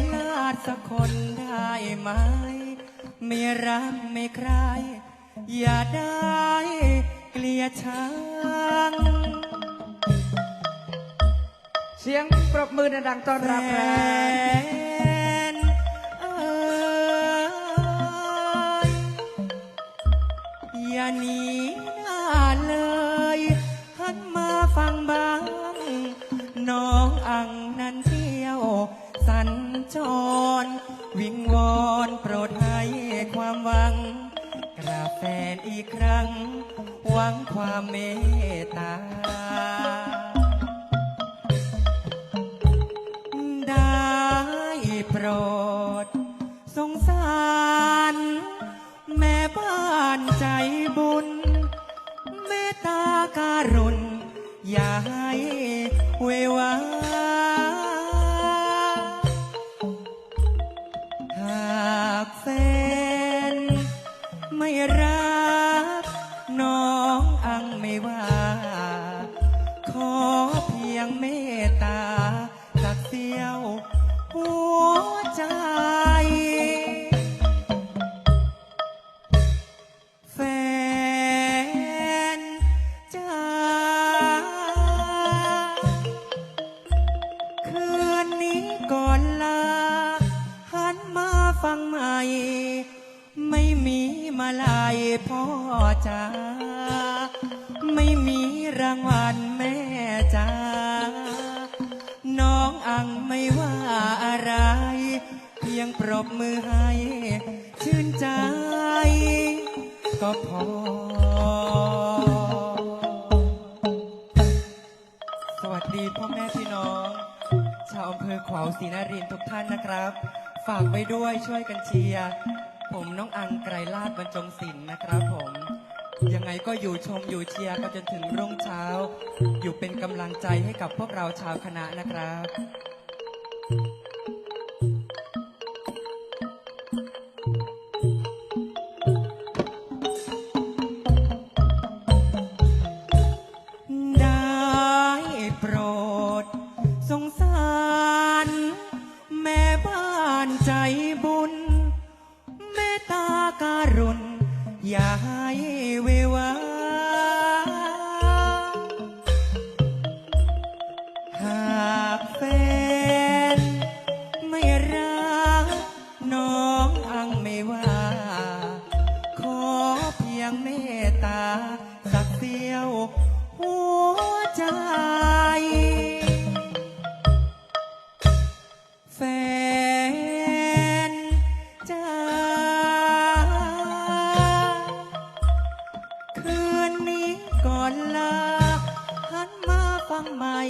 ลลาดสักคนได้ไหม ไม่รักไม่ใคร อย่าได้เกลียดชังเสียงปรบมือดังๆต้อนรับแฟครับ นเอยอย่าหนีหน้าเลยหันมาฟังบ้าง น้องอัง สัญจร วิงวอนโปรดให้ความหวัง กราบแฟนอีกครั้ง หวังความเมตตา ได้โปรด สงสาร แม่บ้านใจบุญ เมตตาการุณ อย่าให้เววา งเมตตาสักเสียวหัวใจ แฟนจ้าคืนนี้ก่อนลาหันมาฟังใหม่ ไม่มีมาลายพ่อจ้า ไม่มีรางวัลแม่จ้าน้องอังไม่ว่าอะไร เพียงปรบมือให้ ชื่นใจ ก็พอ สวัสดีพ่อแม่พี่น้อง ชาวอำเภอขวาวศรีนครินทร์ทุกท่านนะครับ ฝากไว้ด้วยช่วยกันเชียร์ ผมน้องอังไกรลาดบรรจงศิลป์นะครับผม ยังไงก็อยู่ชมอยู่เชียร์กันจนถึงรุ่งเช้า อยู่เป็นกำลังใจให้กับพวกเราชาวคณะนะครับ อย่าให้เววาหากแฟนไม่รักน้องอังไม่ว่า ขอเพียงเมตตาสักเสียวหัวใจาหันมาฟังใหม่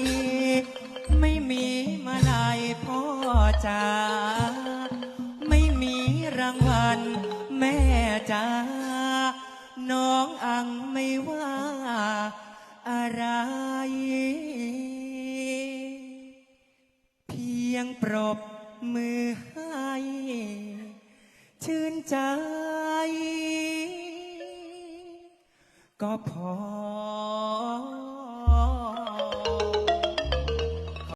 ไม่มีมาลายพ่อจ้าไม่มีรางวัลแม่จ้าน้องอังไม่ว่าอะไร เพียงปรบมือให้ ชื่นใจ ก็พอ